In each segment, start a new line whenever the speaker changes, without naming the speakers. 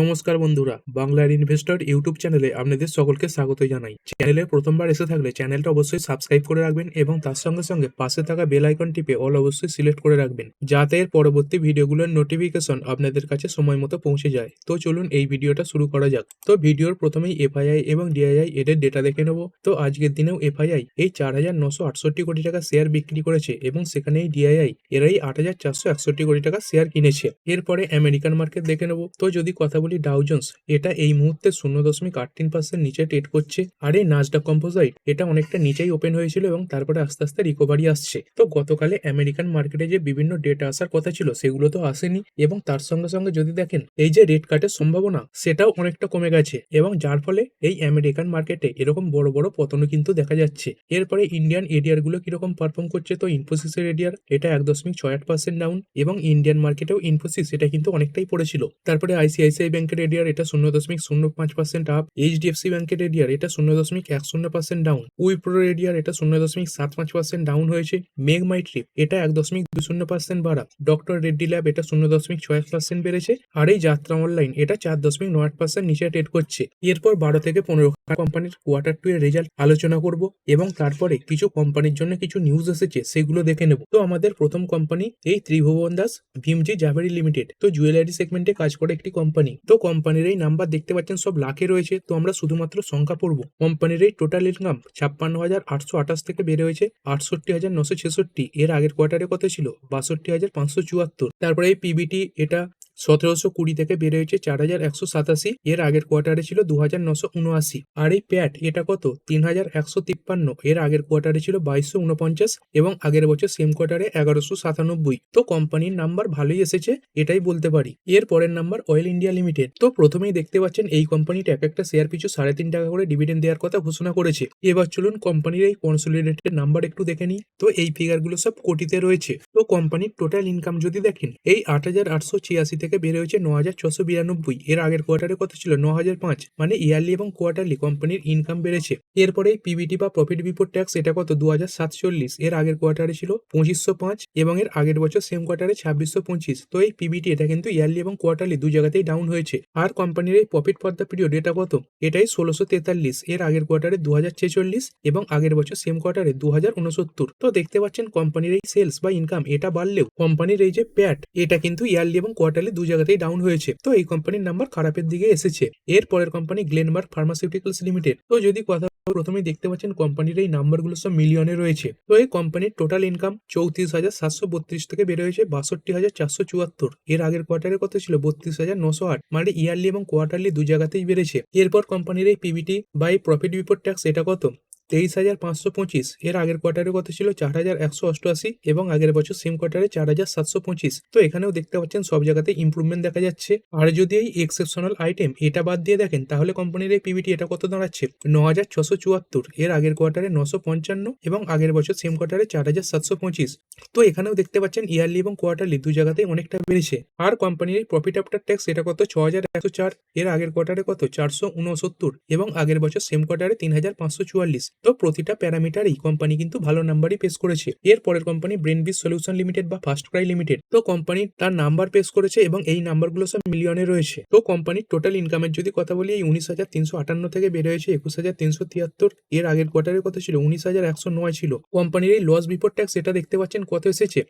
নমস্কার বন্ধুরা, বাংলার ইনভেস্টর ইউটিউব চ্যানেলে আপনাদের সকলকে স্বাগত জানাই। চ্যানেলে প্রথমবার এসে থাকলে চ্যানেলটা অবশ্যই সাবস্ক্রাইব করে রাখবেন এবং তার সঙ্গে সঙ্গে পাশে থাকা বেল আইকন টিপে অল অবশ্যই সিলেক্ট করে রাখবেন, যাতে এর পরবর্তী ভিডিওগুলোর নোটিফিকেশন আপনাদের কাছে সময় মতো পৌঁছে যায়। তো চলুন এই ভিডিওটা শুরু করা যাক। তো ভিডিওর প্রথমেই এফআইআই এবং ডিআইআই এদের ডেটা দেখে নেব। তো আজকের দিনেও এফআইআই এই চার হাজার নশো আটষট্টি কোটি টাকা শেয়ার বিক্রি করেছে এবং সেখানেই ডিআইআই এরাই আট হাজার চারশো একষট্টি কোটি টাকা শেয়ার কিনেছে। এরপরে আমেরিকান মার্কেট দেখে নেব। তো যদি কথা বলি ডাউজন্স এটা এই মুহূর্তে শূন্য দশমিক আট তিন পার্সেন্ট নিচে ট্রেড করছে। আর এই নাজডাক কম্পোজাইট এটা অনেকটা নিচেই ওপেন হয়েছিল এবং তারপরে আস্তে আস্তে রিকভারি আসছে। তো গতকালে আমেরিকান মার্কেটে যে বিভিন্ন ডেটা আসার কথা ছিল, সেগুলো তো আসেনি। এবং তার সঙ্গে সঙ্গে যদি দেখেন, এই যে রেট কাটের সম্ভাবনা, সেটাও অনেকটা কমে গেছে। এবং যার ফলে এই আমেরিকান মার্কেটে এরকম বড় বড় পতনও কিন্তু দেখা যাচ্ছে। এরপরে ইন্ডিয়ান এরিয়ারগুলো কীরকম পারফর্ম করছে তো ইনফোসিসের এরিয়ার এটা এক দশমিক ছয় আট পার্সেন্ট ডাউন এবং ইন্ডিয়ান মার্কেটেও ইনফোসিস এটা কিন্তু অনেকটাই পড়েছিল। তারপরে আইসিআইসিআই ব্যাংকের এরিয়ার এটা শূন্য দশমিক শূন্য পাঁচ পার্সেন্ট আপ এইচডিএফসি ব্যাংকের এরিয়ার এটা শূন্য দশমিক এক শূন্য পার্সেন্ট ডাউন উইপ্রো এরিয়ার এটা শূন্য দশমিক সাত পাঁচ পার্সেন্ট ডাউন হয়েছে মেঘ মাই ট্রিপ এটা এক দশমিক দুই শূন্য পার্সেন্ট বাড়া ডক্টর রেড্ডি ল্যাব এটা শূন্য দশমিক ছয় এক পার্সেন্ট বেড়েছে, আর এই যাত্রা অনলাইন এটা চার দশমিক নয় আট পার্সেন্ট নিচে ট্রেড করছে। এরপর বারো থেকে পনেরো কোম্পানির কোয়ার্টার টু এর রেজাল্ট আলোচনা করব এবং তারপরে কিছু কোম্পানির জন্য কিছু নিউজ এসেছে সেগুলো দেখে নেব। তো আমাদের প্রথম কোম্পানি এই ত্রিভুবন দাস, ভীমজি জাভেরি লিমিটেড তো জুয়েলারি সেগমেন্টে কাজ করে একটি কোম্পানি তো কোম্পানির এই নাম্বার দেখতে পাচ্ছেন, সব লাখে রয়েছে। তো আমরা শুধুমাত্র সংখ্যা পড়ব। কোম্পানির এই টোটাল ইনকাম ছাপ্পান্ন হাজার আটশো আঠাশ থেকে বেড়ে হয়েছে আটষট্টি হাজার নশো ছেষট্টি। এর আগের কোয়ার্টারে কত ছিল? বাষট্টি হাজার পাঁচশো চুয়াত্তর। তারপরে এই পিবিটি এটা সতেরোশো কুড়ি থেকে বেড়ে হয়েছে চার হাজার একশো সাতাশি, এর আগের কোয়ার্টারে ছিল দু হাজার নশো উনআশি। আর এই প্যাট, এটা কত? তিন হাজার একশো তিপ্পান্ন, এর আগের কোয়ার্টারে ছিল বাইশশো উনপঞ্চাশ এবং আগের বছর সেম কোয়ার্টারে এগারোশো সাতানব্বই। তো কোম্পানির নাম্বার ভালোই এসেছে, এটাই বলতে পারি। এর পরের নাম্বার অয়েল ইন্ডিয়া লিমিটেড। তো প্রথমেই দেখতে পাচ্ছেন এই কোম্পানিটা এক একটা শেয়ার পিছু সাড়ে তিন টাকা করে ডিভিডেন্ড দেওয়ার কথা ঘোষণা করেছে। এবার চলুন কোম্পানির এই কনসোলিডেটেড নাম্বার একটু দেখে নিই। তো এই ফিগারগুলো সব কোটিতে রয়েছে। তো কোম্পানির টোটাল ইনকাম যদি দেখেন, এই আট হাজার আটশো ছিয়াশি থেকে বেড়ে হয়েছে ন হাজার ছশো বিরানব্বই। এর আগের কোয়ার্টারে কত ছিল? ন হাজার পাঁচ। মানে ইয়ারলি এবং কোয়ার্টারলি কোম্পানির ইনকাম বেড়েছে। এরপরে পিবিটি বা প্রফিট বিফোর ট্যাক্স এটা কত? দু হাজার সাতচল্লিশ এর আগের কোয়ার্টারে ছিল পঁচিশশো পাঁচ এবং এর আগের বছর সেম কোয়ার্টারে ছাব্বিশশো পঁচিশ। তো এই পিবিটি এটা কিন্তু ইয়ারলি এবং কোয়ার্টারলি দু জায়গাতেই ডাউন হয়েছে। আর কোম্পানির এই প্রফিট ফর দ্য পিরিয়ড এটা কত? এটাই ষোলোশো তেতাল্লিশ। এর আগের কোয়ার্টারে দু হাজার ছেচল্লিশ এবং আগের বছর সেম কোয়ার্টারে দু হাজার উনসত্তর। তো দেখতে পাচ্ছেন কোম্পানির এই সেলস বা ইনকাম এটা বাড়লেও কোম্পানির এই যে প্যাট এটা কিন্তু ইয়ারলি এবং কোয়ার্টারলি দু জায়গাতেই ডাউন হয়েছে। তো এই কোম্পানির নাম্বার খারাপের দিকে এসেছে। এর পরের কোম্পানি গ্লেনমার্ক ফার্মাসিউটিক্যালস লিমিটেড তো যদি কথা প্রথমেই দেখতে পাচ্ছেন কোম্পানির এই নাম্বারগুলো সব মিলিয়নে রয়েছে। তো এই কোম্পানির টোটাল ইনকাম চৌত্রিশ হাজার সাতশো বত্রিশ থেকে বেড়ে হয়েছে বাষট্টি হাজার চারশো চুয়াত্তর। এর আগের কোয়ার্টারে কত ছিল বত্রিশ হাজার নশো আট। মানে ইয়ারলি এবং কোয়ার্টারলি দু জায়গাতেই বেড়েছে। এরপর কোম্পানির এই পিবিটি বা এই প্রফিট বিফোর ট্যাক্স এটা কত? তেইশ হাজার পাঁচশো পঁচিশ। এর আগের কোয়ার্টারে কত ছিল চার হাজার একশো অষ্টআশি এবং আগের বছর সেম কোয়ার্টারে চার হাজার সাতশো পঁচিশ। তো এখানেও দেখতে পাচ্ছেন সব জায়গাতে ইম্প্রুভমেন্ট দেখা যাচ্ছে। আর যদি এই এক্সেপশনাল আইটেম এটা বাদ দিয়ে দেখেন, তাহলে কোম্পানির এই পিবিটি এটা কত দাঁড়াচ্ছে? ন হাজার ছশো চুয়াত্তর। এর আগের কোয়ার্টারে নশো পঞ্চান্ন এবং আগের বছর সেম কোয়ার্টারে চার হাজার সাতশো পঁচিশ। তো এখানেও দেখতে পাচ্ছেন ইয়ারলি এবং কোয়ার্টারলি দু জায়গাতেই অনেকটা বেড়েছে। আর কোম্পানির এই প্রফিট আফটার ট্যাক্স এটা কত? ছ হাজার একশো চার। এর আগের কোয়ার্টারে কত? চারশো উনসত্তর এবং আগের বছর সেম কোয়ার্টারে তিন হাজার পাঁচশো চুয়াল্লিশ। তো প্রতিটা প্যারামিটার এই কোম্পানি কিন্তু ভালো নাম্বারই পেশ করেছে। এর পরের কোম্পানি ব্রেনবিস সলিউশন লিমিটেড বা ফার্স্ট ক্রাই লিমিটেড তো কোম্পানি তার নাম্বার পেশ করেছে এবং এই নাম্বারগুলো সব মিলিয়নে রয়েছে। তো কোম্পানির টোটাল ইনকামের যদি কথা বলি, এই উনিশ হাজার তিনশো আটান্ন থেকে বেড়ে হয়েছে একুশ হাজার তিনশো তিয়াত্তর। এর আগের কোয়ার্টারের কথা ছিল, উনিশ হাজার একশো নয় ছিল। কোম্পানির এই লস বিফোর ট্যাক্স এটা দেখতে পাচ্ছেন কত এসেছে?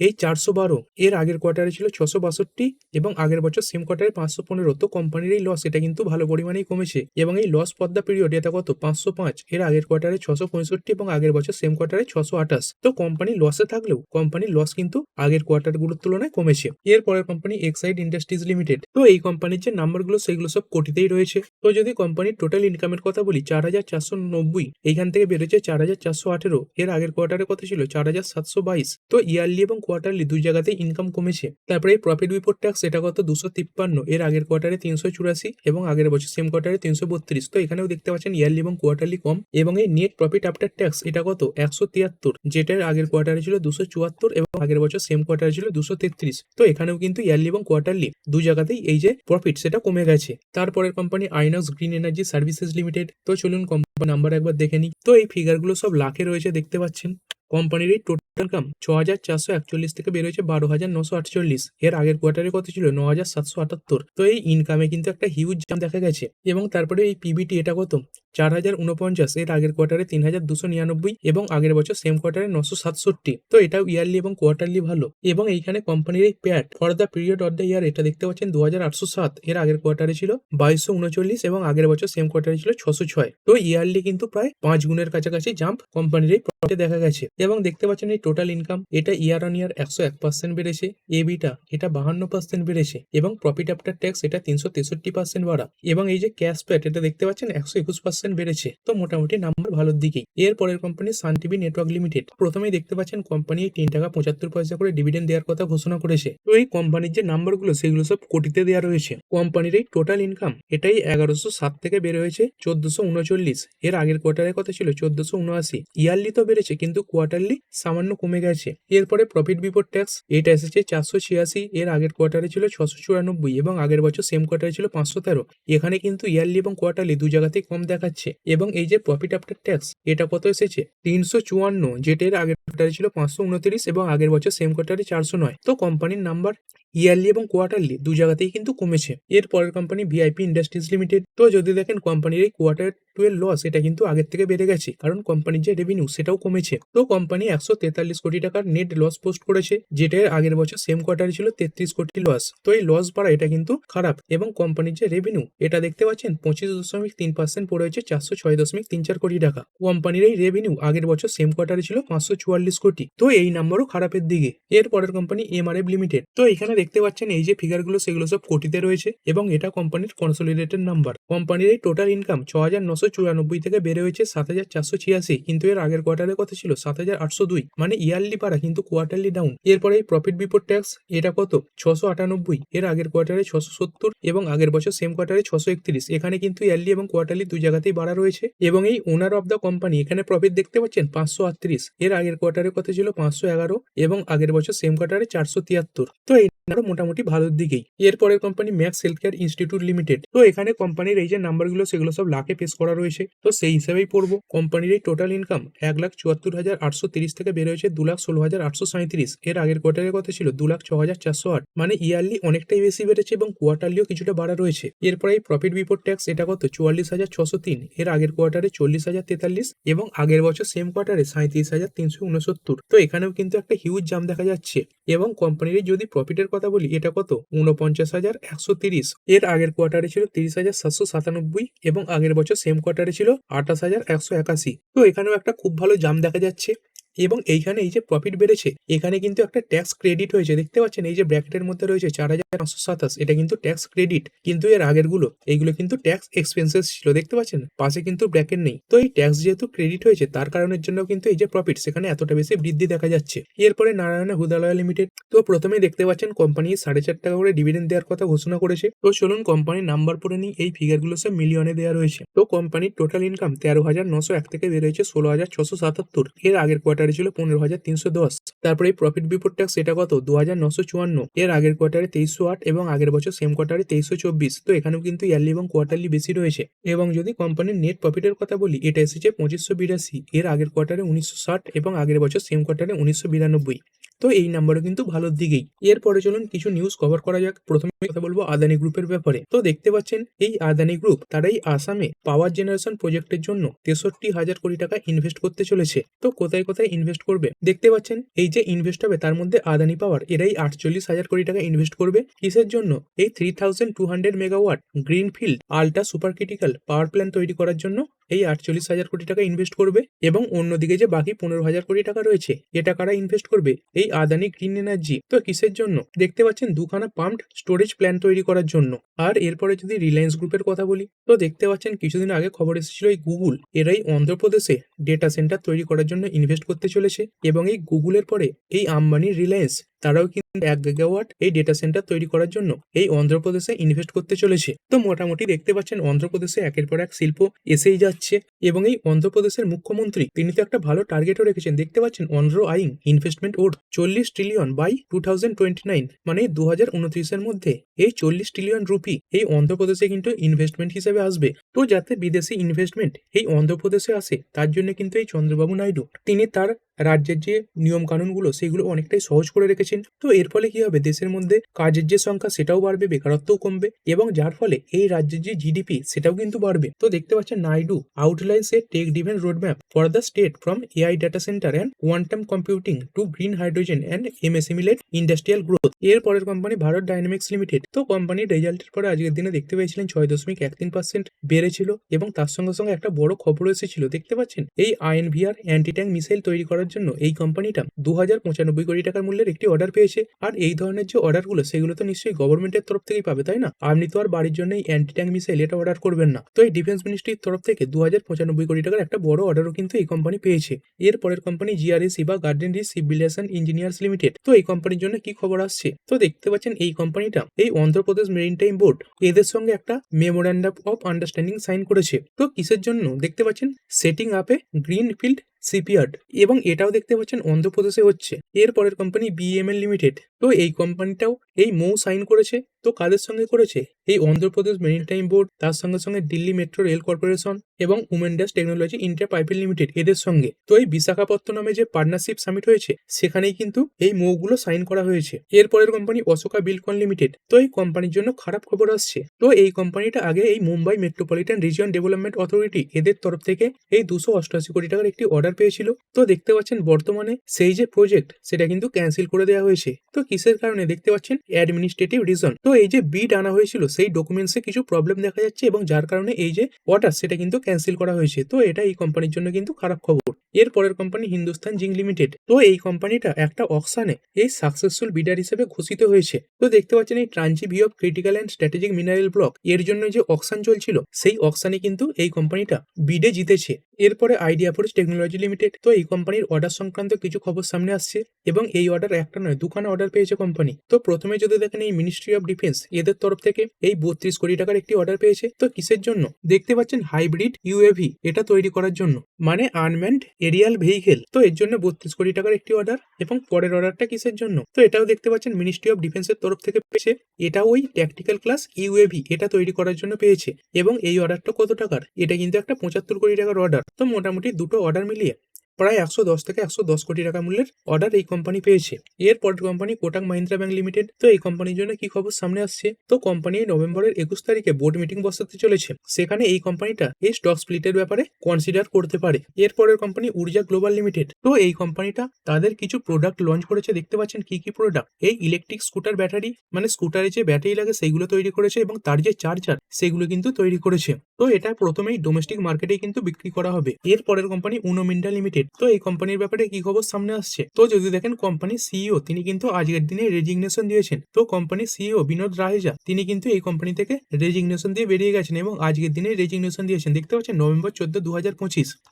এই চারশো বারো এর আগের কোয়ার্টারে ছিল ছশো বাষট্টি এবং আগের বছর সেম কোয়ার্টারে পাঁচশো পনেরো। তো কোম্পানির এই লস এটা কিন্তু ভালো পরিমাণেই কমেছে এবং এই লস পদ্মা পিরিয়ড এটা কত? পাঁচশো পাঁচ। এর আগের কোয়ার্টারে ছশো পঁয়ষট্টি এবং আগের বছর সেম কোয়ার্টারে ছশো আঠাশ। তো কোম্পানি লসে থাকলেও কোম্পানির লস কিন্তু আগের কোয়ার্টারগুলোর তুলনায় কমেছে। এর পরের কোম্পানি এক্সাইড ইন্ডাস্ট্রিজ লিমিটেড তো এই কোম্পানির যে নাম্বারগুলো সেগুলো সব কোটিতেই রয়েছে। তো যদি কোম্পানির টোটাল ইনকামের কথা বলি, চার হাজার চারশো নব্বই, এইখান থেকে বেরোচ্ছে চার হাজার চারশো আঠেরো। এর আগের কোয়ার্টারে কত ছিল? চার হাজার সাতশো বাইশ। তো ইয়ারলি এবং কোয়ার্টারলি দুই জায়গাতে ইনকাম কমেছে। তারপরে প্রফিট বিফোর ট্যাক্স এটা কত? দুশো তিপ্পান্ন। এর আগের কোয়ার্টারে তিনশো চুরাশি এবং আগের বছর সেম কোয়ার্টারে তিনশো বত্রিশ। তো এখানেও দেখতে পাচ্ছেন ইয়ারলি এবং কোয়ার্টারলি কম। এবং এই নেট প্রফিট আফটার ট্যাক্স এটা কত? একশো তিয়াত্তর। যেটার আগের কোয়ার্টারে ছিল দুশো চুয়াত্তর এবং আগের বছর সেম কোয়ার্টারে ছিল দুশো তেত্রিশ। তো এখানেও কিন্তু ইয়ারলি এবং কোয়ার্টারলি দু জায়গাতেই এই যে প্রফিট সেটা কমে গেছে। তারপরের company Inox green energy services limited তো চলুন কোম্পানি নাম্বার একবার দেখে নিই। তো এই ফিগারগুলো সব লাখে রয়েছে, দেখতে পাচ্ছেন। কোম্পানির এই ইনকাম ছ হাজার চারশো একচল্লিশ থেকে বেরোয়েছে বারো হাজার নশো আটচল্লিশ। এর আগের কোয়ার্টারে কত ছিল? ন হাজার সাতশো আটাত্তর। তো এই ইনকামে কিন্তু একটা হিউজ জাম দেখা গেছে। এবং তারপরে এই পিবিটি এটা কত? চার হাজার উনপঞ্চাশ। এর আগের কোয়ার্টারে তিন হাজার দুশো নিরানব্বই এবং আগের বছর সেম কোয়ার্টারে নশো সাতষট্টি। তো এটাও ইয়ারলি এবং কোয়ার্টারলি ভালো। এবং এইখানে কোম্পানির এই PAT for the period of the year এটা দেখতে পাচ্ছেন দু হাজার আটশো সাত। এর আগের কোয়ার্টারে ছিল বাইশশো উনচল্লিশ এবং আগের বছর সেম কোয়ার্টারে ছিল ছশো ছয়। তো ইয়ারলি কিন্তু প্রায় পাঁচ গুণের কাছাকাছি জাম্প কোম্পানির এই প্রফিটে দেখা গেছে। এবং দেখতে পাচ্ছেন এই টোটাল ইনকাম এটা ইয়ার অন ইয়ার একশো এক পার্সেন্ট বেড়েছে এবিটা এটা বাহান্ন পার্সেন্ট বেড়েছে এবং প্রফিট আফটার ট্যাক্স এটা তিনশো তেষট্টি পার্সেন্ট বাড়া এবং এই যে ক্যাশ প্যাট এটা দেখতে পাচ্ছেন একশো একুশ পার্সেন্ট বেড়েছে। তো মোটামুটি নাম্বার ভালোর দিকেই। এর পরের company Sun TV network limited প্রথমেই দেখতে পাচ্ছেন কোম্পানি তিন টাকা পঁচাত্তর পয়সা করে ডিভিডেন্ড দেওয়ার কথা ঘোষণা করেছে। তো এই কোম্পানির যে নাম্বারগুলো সেগুলো সব কোটিতে দেওয়া রয়েছে। কোম্পানির এই টোটাল ইনকাম এটাই এগারোশো সাত থেকে বের হয়েছে চোদ্দশো উনচল্লিশ। এর আগের কোয়ার্টারের কথা ছিল চোদ্দশো উনআশি। ইয়ারলি তো বেড়েছে, কিন্তু কোয়ার্টারলি সামান্য কমে গেছে। এরপরে প্রফিট বিফোর ট্যাক্স এটা এসেছে চারশো ছিয়াশি, এর আগের কোয়ার্টারে ছিল ছশো চুরানব্বই এবং আগের বছর সেম কোয়ার্টারে ছিল পাঁচশো তেরো। এখানে কিন্তু ইয়ারলি এবং কোয়ার্টারলি দু জায়গাতেই কম দেখাচ্ছে। এবং এই যে প্রফিট আফটার ট্যাক্স এটা কত এসেছে? তিনশো চুয়ান্ন, যেটা এর আগের কোয়ার্টারে ছিল পাঁচশো উনত্রিশ এবং আগের বছর সেম কোয়ার্টারে চারশো নয়। তো কোম্পানির নাম্বার ইয়ারলি এবং কোয়ার্টারলি দু জায়গাতেই কিন্তু কমেছে। এর পরের কোম্পানি ভিআইপি ইন্ডাস্ট্রিজ লিমিটেড তো যদি দেখেন কোম্পানির এই কোয়ার্টার টু এর লস এটা কিন্তু আগের থেকে বেড়ে গেছে, কারণ কোম্পানির যে রেভিনিউ সেটাও কমেছে। তো কোম্পানি একশো তেতাল্লিশ কোটি টাকার নেট লস পোস্ট করেছে, যেটা আগের বছর সেম কোয়ার্টারে ছিল তেত্রিশ কোটি লস তো এই লস বাড়া, এটা কিন্তু খারাপ। এবং কোম্পানির যে রেভিনিউ এটা দেখতে পাচ্ছেন, পঁচিশ দশমিক তিন পার্সেন্ট পড়ে হয়েছে চারশো ছয় দশমিক তিন চার কোটি টাকা। কোম্পানির এই রেভিনিউ আগের বছর সেম কোয়ার্টারে ছিল পাঁচশো চুয়াল্লিশ কোটি। তো এই নাম্বারও খারাপের দিকে। এর পরের কোম্পানি এমআরএফ লিমিটেড তো এখানে দেখতে পাচ্ছেন এই যে ফিগারগুলো সেগুলো সব কোটিতে রয়েছে এবং এটা কোম্পানির কনসোলিডেটেড নাম্বার কোম্পানির এই টোটাল ইনকাম ছ হাজার নশো চুরানব্বই থেকে বেড়ে হয়েছে সাত হাজার চারশো ছিয়াশি, কিন্তু এর আগের কোয়ার্টারের কথা ছিল সাত হাজার আটশো দুই মানে ইয়ারলি পারা কিন্তু কোয়ার্টারলি ডাউন এরপরে এই প্রফিট বিফোর ট্যাক্স এটা কত? ছশো আটানব্বই, এর আগের কোয়ার্টারে ছশো সত্তর এবং আগের বছর সেম কোয়ার্টারে ছশো একত্রিশ। এখানে কিন্তু ইয়ারলি এবং কোয়ার্টারলি দুই জায়গাতেই বাড়া রয়েছে এবং এই ওনার অফ দ্য কোম্পানি এখানে প্রফিট দেখতে পাচ্ছেন পাঁচশো আটত্রিশ, এর আগের কোয়ার্টারের কথা ছিল পাঁচশো এগারো এবং আগের বছর সেম কোয়ার্টারে চারশো তিয়াত্তর। তো নাম্বার মোটামুটি ভালোর দিকেই। এরপরে company Max health care institute limited তো এখানে কোম্পানির এই যে নাম্বারগুলো সেগুলো সব লাখে পেশ করা রয়েছে। তো সেই হিসাবেই পড়ব। কোম্পানির এই টোটাল ইনকাম এক লাখ চুয়াত্তর হাজার আটশো তিরিশ থেকে বের হয়েছে দু লাখ ষোলো হাজার আটশো সাঁত্রিশ এর আগের কোয়ার্টারের কথা ছিল দু লাখ ছ হাজার চারশো আট। মানে ইয়ারলি অনেকটাই বেশি বেড়েছে এবং কোয়ার্টারলিও কিছুটা বাড়া রয়েছে। এরপরে এই প্রফিট বিফোর ট্যাক্স এটা কত? চুয়াল্লিশ হাজার ছশো তিন। এর আগের কোয়ার্টারে চল্লিশ হাজার তেতাল্লিশ এবং আগের বছর সেম কোয়ার্টারে সাঁত্রিশ হাজার তিনশো উনসত্তর। তো এখানেও কিন্তু একটা হিউজ জাম দেখা যাচ্ছে। এবং কোম্পানির যদি প্রফিটের কথা বলি, এটা কত? উনপঞ্চাশ হাজার একশো তিরিশ। এর আগের কোয়ার্টারে ছিল তিরিশ হাজার সাতশো সাতানব্বই এবং আগের বছর সেম কোয়ার্টারে ছিল আঠাশ হাজার একশো একাশি। তো এখানেও একটা খুব ভালো জাম দেখা যাচ্ছে। এবং এইখানে এই যে প্রফিট বেড়েছে, এখানে কিন্তু একটা ট্যাক্স ক্রেডিট হয়েছে। দেখতে পাচ্ছেন, এই যে ব্র্যাকেটের মধ্যে রয়েছে চার হাজার সাতাশ, এটা কিন্তু ট্যাক্স ক্রেডিট কিন্তু এর আগেরগুলো এইগুলো কিন্তু ট্যাক্স এক্সপেন্সেস ছিল। দেখতে পাচ্ছেন, পাশে কিন্তু ব্র্যাকেট নেই। তো এই ট্যাক্স যেহেতু ক্রেডিট হয়েছে, তার কারণের জন্য কিন্তু এই যে প্রফিট সেখানে এতটা বেশি বৃদ্ধি দেখা যাচ্ছে। এরপরে নারায়ণ হুদালয় লিমিটেড তো প্রথমেই দেখতে পাচ্ছেন কোম্পানি সাড়ে চার টাকা করে ডিভিডেন্ড দেওয়ার কথা ঘোষণা করেছে। তো চলুন কোম্পানির নাম্বার পরে নিই, এই ফিগারগুলো সব মিলিয়নে দেওয়া রয়েছে। তো কোম্পানির টোটাল ইনকাম তেরো হাজার নশো এক থেকে হয়েছে ষোলো হাজার ছশো সাতাত্তর। এর আগের কোয়ার্টারে ছিল পনেরো হাজার তিনশো দশ। তারপরে এই প্রফিট বিফোর ট্যাক্স এটা কত? দু হাজার নশো চুয়ান্ন। এর আগের কোয়ার্টারে তেইশশো আট এবং আগের বছর সেম কোয়ার্টারে তেইশশো চব্বিশ। তো এখানেও কিন্তু ইয়ারলি এবং কোয়ার্টারলি বেশি রয়েছে। এবং যদি কোম্পানির নেট প্রফিটের কথা বলি, এটা এসেছে পঁচিশশো বিরাশি। এর আগের কোয়ার্টারে উনিশশো ষাট এবং আগের বছর সেম কোয়ার্টারে উনিশশো বিরানব্বই। তো এই নাম্বারও কিন্তু ভালোর দিকেই। এরপরে চলুন কিছু নিউজ কভার করা যাক। প্রথমে কথা বলব আদানি গ্রুপের ব্যাপারে। তো দেখতে পাচ্ছেন, এই আদানি গ্রুপ তারাই আসামে পাওয়ার জেনারেশন প্রজেক্টের জন্য তেষট্টি হাজার কোটি টাকা ইনভেস্ট করতে চলেছে। তো কোথায় কোথায় ইনভেস্ট করবে? দেখতে পাচ্ছেন, এই যে ইনভেস্ট হবে তার মধ্যে আদানি পাওয়ার এরাই আটচল্লিশ হাজার কোটি টাকা ইনভেস্ট করবে। কিসের জন্য? এই three thousand two hundred megawatt greenfield ultra super critical power plant তৈরি করার জন্য এই আটচল্লিশ হাজার কোটি টাকা ইনভেস্ট করবে এবং অন্যদিকে যে বাকি পনেরো হাজার কোটি টাকা রয়েছে, এটা কারা ইনভেস্ট করবে? এই আদানি গ্রিন এনার্জি তো কিসের জন্য? দেখতে পাচ্ছেন দুখানা পাম্পড স্টোরেজ প্ল্যান তৈরি করার জন্য। আর এরপরে যদি রিলায়েন্স গ্রুপের কথা বলি, তো দেখতে পাচ্ছেন কিছুদিন আগে খবর এসেছিল এই গুগল এরাই অন্ধ্রপ্রদেশে ডেটা সেন্টার তৈরি করার জন্য ইনভেস্ট করতে চলেছে এবং এই গুগলের পরে এই আম্বানি রিলায়েন্স তারাও কিন্তু এক গিগাওয়াট এই ডেটা সেন্টার তৈরি করার জন্য এই অন্ধ্রপ্রদেশে ইনভেস্ট করতে চলেছে। তো মোটামুটি দেখতে পাচ্ছেন অন্ধ্রপ্রদেশে একের পর এক শিল্প এসেই যাচ্ছে এবং এই অন্ধ্রপ্রদেশের মুখ্যমন্ত্রী তিনি তো একটা ভালো টার্গেটও রেখেছেন। দেখতে পাচ্ছেন অন্ধ্র আইন ইনভেস্টমেন্ট ওর চল্লিশ trillion by two thousand twenty nine মানে দু হাজার উনত্রিশের মধ্যে এই চল্লিশ ট্রিলিয়ন রুপি এই অন্ধ্রপ্রদেশে কিন্তু ইনভেস্টমেন্ট হিসেবে আসবে। তো যাতে বিদেশি ইনভেস্টমেন্ট এই অন্ধ্রপ্রদেশে আসে, তার জন্য কিন্তু এই চন্দ্রবাবু নাইডু, তিনি তার রাজ্যের যে নিয়ম কানুনগুলো সেগুলো অনেকটাই সহজ করে রেখেছেন। তো এর ফলে কি হবে? দেশের মধ্যে কাজের যে সংখ্যা, সেটাও বাড়বে, বেকারত্বও কমবে এবং যার ফলে এই রাজ্যের যে জিডিপি সেটাও কিন্তু বাড়বে। তো দেখতে পাচ্ছেন Naidu outlines a tech driven roadmap for the state from AI data centre and quantum computing to green hydrogen and MSME led industrial growth এর পরের কোম্পানি ভারত ডাইনামিক্স লিমিটেড তো কোম্পানির রেজাল্টের পরে আজকের দিনে দেখতে পেয়েছিলেন ছয় দশমিক এক তিন পার্সেন্ট বেড়েছিল এবং তার সঙ্গে সঙ্গে একটা বড় খবর এসেছিল। দেখতে পাচ্ছেন? এই আইএনভিআর অ্যান্টি ট্যাঙ্ক মিসাইল তৈরি করার জন্য এই কোম্পানিটা দু হাজার পঁচানব্বই কোটি টাকার মূল্যের একটি অর্ডার পেয়েছে। আর এই ধরনের যে অর্ডারগুলো সেগুলো তো নিশ্চয়ই গভর্নমেন্টের তরফ থেকেই পাবে, তাই না? আপনি তো আর বাড়ির জন্য এই অ্যান্টি ট্যাঙ্ক মিসাইল এটা অর্ডার করবেন না। তো এই ডিফেন্স মিনিস্ট্রির তরফ থেকে দু হাজার পঁচানব্বই কোটি টাকার একটা বড় অর্ডারও কিন্তু এই কোম্পানি পেয়েছে। এর পরের কোম্পানি জিআরএসি বা গার্ডেন রিচ সিভিলিয়েশন ইঞ্জিনিয়ার্স লিমিটেড তো এই কোম্পানির জন্য কি খবর আসছে? তো দেখতে পাচ্ছেন এই কোম্পানিটা এই অন্ধ্রপ্রদেশ মেরিন টাইম বোর্ড এদের সঙ্গে একটা মেমোরান্ডাম অফ আন্ডারস্ট্যান্ডিং সাইন করেছে। তো কিসের জন্য? দেখতে পাচ্ছেন সেটিং আপে গ্রিন ফিল্ড সিপিয়ার্ড এবং এটাও দেখতে পাচ্ছেন অন্ধ্রপ্রদেশে হচ্ছে। এর পরের কোম্পানি বিএমএল লিমিটেড তো এই কোম্পানিটাও এই মৌ সাইন করেছে। তো কাদের সঙ্গে করেছে? এই অন্ধ্রপ্রদেশ মেরিটাইম বোর্ড তার সঙ্গে সঙ্গে দিল্লি মেট্রো রেল কর্পোরেশন এবং উমেন উমেন্ডাস টেকনোলজি ইন্ডিয়া পাইপেল লিমিটেড এদের সঙ্গে। তো এই বিশাখাপত্তনমে যে পার্টনারশিপ সামিট হয়েছে, সেখানেই কিন্তু এই মৌগুলো সাইন করা হয়েছে। এর পরের কোম্পানি অশোকা বিলকন লিমিটেড তো এই কোম্পানির জন্য খারাপ খবর আসছে। তো এই কোম্পানিটা আগে এই Mumbai metropolitan region development authority এদের তরফ থেকে এই দুশো অষ্টআশি কোটি টাকার একটি অর্ডার পেয়েছিল। তো দেখতে পাচ্ছেন বর্তমানে সেই যে প্রজেক্ট সেটা কিন্তু ক্যান্সেল করে দেওয়া হয়েছে। তো কিসের কারণে? দেখতে পাচ্ছেন অ্যাডমিনিস্ট্রেটিভ রিজন তো এই যে বিড আনা হয়েছিল সেই ডকুমেন্টসে কিছু প্রবলেম দেখা যাচ্ছে এবং যার কারণে এই যে অর্ডার সেটা কিন্তু ক্যান্সেল করা হয়েছে। তো এটা এই কোম্পানির জন্য কিন্তু খারাপ খবর। এর পরের কোম্পানি হিন্দুস্তান জিং লিমিটেড তো এই কোম্পানিটা একটা অকশানে এই সাকসেসফুল বিডার হিসেবে ঘোষিত হয়েছে। তো দেখতে পাচ্ছেন এই tranche V of critical and strategic mineral block এর জন্য যে অকশান চলছিল, সেই অকশানে কিন্তু এই কোম্পানিটা বিডে জিতেছে। এরপরে আইডিয়া ফোর্স টেকনোলজি লিমিটেড। তো এই কোম্পানির অর্ডার সংক্রান্ত কিছু খবর সামনে আসছে এবং এই অর্ডার একটা নয়, দুখানা অর্ডার পেয়েছে কোম্পানি। তো প্রথমে যদি দেখেন এই মিনিস্ট্রি অফ ডিফেন্স এদের তরফ থেকে এই বত্রিশ কোটি টাকার একটি অর্ডার পেয়েছে। তো কিসের জন্য? দেখতে পাচ্ছেন হাইব্রিড ইউএভি এটা তৈরি করার জন্য। মানে আনম্যান্ড এরিয়াল ভেহিকেল তো এর জন্য বত্রিশ কোটি টাকার একটি অর্ডার এবং পরের অর্ডারটা কিসের জন্য? তো এটাও দেখতে পাচ্ছেন মিনিস্ট্রি অফ ডিফেন্সের তরফ থেকে পেয়েছে। এটা ওই ট্যাকটিক্যাল ক্লাস ইউএভি এটা তৈরি করার জন্য পেয়েছে। এবং এই অর্ডারটা কত টাকার? এটা কিন্তু একটা পঁচাত্তর কোটি টাকার অর্ডার তো মোটামুটি দুটো অর্ডার মিলিয়ে প্রায় একশো দশ থেকে একশো দশ কোটি টাকা মূল্যের অর্ডার এই কোম্পানি পেয়েছে। এর পরের company Kotak Mahindra bank limited তো এই কোম্পানির জন্য কি খবর সামনে আসছে? তো কোম্পানি নভেম্বরের একুশ তারিখে বোর্ড মিটিং বসাতে চলেছে। সেখানে এই কোম্পানিটা এই স্টক স্প্লিটের ব্যাপারে কনসিডার করতে পারে। এর পরের কোম্পানি উর্জা গ্লোবাল লিমিটেড তো এই কোম্পানিটা তাদের কিছু প্রোডাক্ট লঞ্চ করেছে। দেখতে পাচ্ছেন কি কি প্রোডাক্ট এই ইলেকট্রিক স্কুটার ব্যাটারি মানে স্কুটারে যে ব্যাটারি লাগে, সেইগুলো তৈরি করেছে এবং তার যে চার্জার সেগুলো কিন্তু তৈরি করেছে। তো এটা প্রথমেই ডোমেস্টিক মার্কেটেই কিন্তু বিক্রি করা হবে। এর পরের কোম্পানি উনোমিন্ডা লিমিটেড তো এই কোম্পানির ব্যাপারে কি খবর সামনে আসছে? তো যদি দেখেন কোম্পানি সিইও তিনি কিন্তু আজকের দিনে রেজিগনেশন দিয়েছেন। তো কোম্পানি সিইও বিনোদ রাহেজা, তিনি কিন্তু এই কোম্পানি থেকে রেজিগনেশন দিয়ে বেরিয়ে গেছেন এবং আজকের দিনে রেজিগনেশন দিয়েছেন। দেখতে পাচ্ছেন নভেম্বর চোদ্দ দু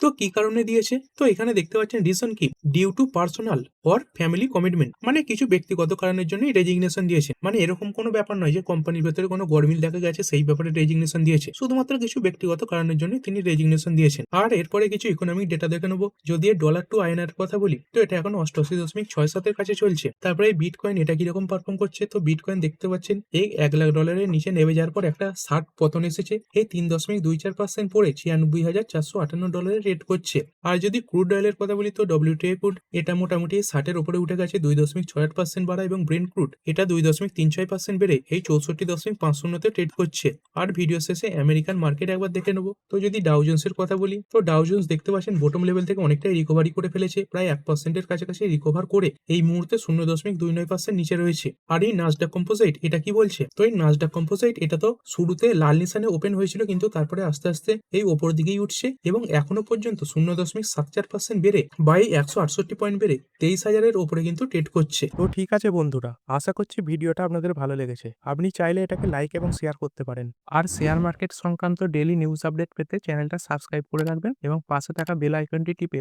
তো কি কারণে দিয়েছে? তো এখানে দেখতে পাচ্ছেন রিজন কি? Due to personal or family commitment মানে কিছু ব্যক্তিগত কারণের জন্যই রেজিগনেশন দিয়েছে মানে এরকম কোনো ব্যাপার নয় যে কোম্পানির ভেতরে কোনো গরমিল দেখা গেছে, সেই ব্যাপারে রেজিগনেশন দিয়েছে। শুধুমাত্র কিছু ব্যক্তিগত কারণের জন্য তিনি রেজিগনেশন দিয়েছেন। আর এরপরে কিছু ইকোনমিক ডেটা দেখে নেব। যদি ডলার টু আইএনআর কথা বলি, তো এটা এখন অষ্টআশি দশমিক ছয় সাতের কাছে চলছে। তারপরে এই বিটকয়েন এটা কীরকম পারফর্ম করছে? তো বিটকয়েন দেখতে পাচ্ছেন, এই এক লাখ ডলারের নিচে নেমে যাওয়ার পর একটা ষাট পতন এসেছে, এই তিন দশমিক দুই চার পার্সেন্ট পরে ছিয়ানব্বই হাজার চারশো আটান্ন ডলারের রেট করছে। আর যদি ক্রুড অয়েলের কথা বলি, তো ডব্লিউটিআই ক্রুড এটা মোটামুটি ষাটের উপরে উঠে গেছে, দুই দশমিক ছয় আট পার্সেন্ট বাড়া এবং ব্রেন ক্রুড এটা দুই দশমিক তিন ছয় পার্সেন্ট বেড়ে এই চৌষট্টি দশমিক পাঁচ শূন্যতে ট্রেড করছে। আর ভিডিও শেষে আমেরিকান মার্কেট একবার দেখে নেব। তো যদি ডাউজন্সের কথা বলি, তো ডাউজন্স দেখতে পাচ্ছেন বটম লেভেল থেকে অনেকটাই রিকভারি করে ফেলেছে প্রায় এক পার্সেন্টের কাছাকাছি রিকভার করে এই মুহূর্তে শূন্য দশমিক দুই নয় পার্সেন্ট নিচে রয়েছে। আর এই নাজডাক কম্পোজাইট এটা কি বলছে? তো এই নাজডাক কম্পোজাইট এটা তো শুরুতে লাল নিশানে ওপেন হয়েছিল কিন্তু তারপরে আস্তে আস্তে এই ওপর দিকেই উঠছে এবং এখনও পর্যন্ত শূন্য দশমিক সাত চার পার্সেন্ট বেড়ে বাই একশো আটষট্টি পয়েন্ট বেড়ে তেইশ হাজারের ওপরে কিন্তু ট্রেড করছে।
তো ঠিক আছে বন্ধুরা আশা করছি ভিডিওটা আপনাদের ভালো লেগেছে। আপনি চাইলে এটাকে লাইক এবং শেয়ার করতে পারেন। আর শেয়ার মার্কেট সংক্রান্ত ডেইলি নিউজ আপডেট পেতে চ্যানেলটা সাবস্ক্রাইব করে রাখবেন এবং পাশে থাকা বেল আইকনটি টিপে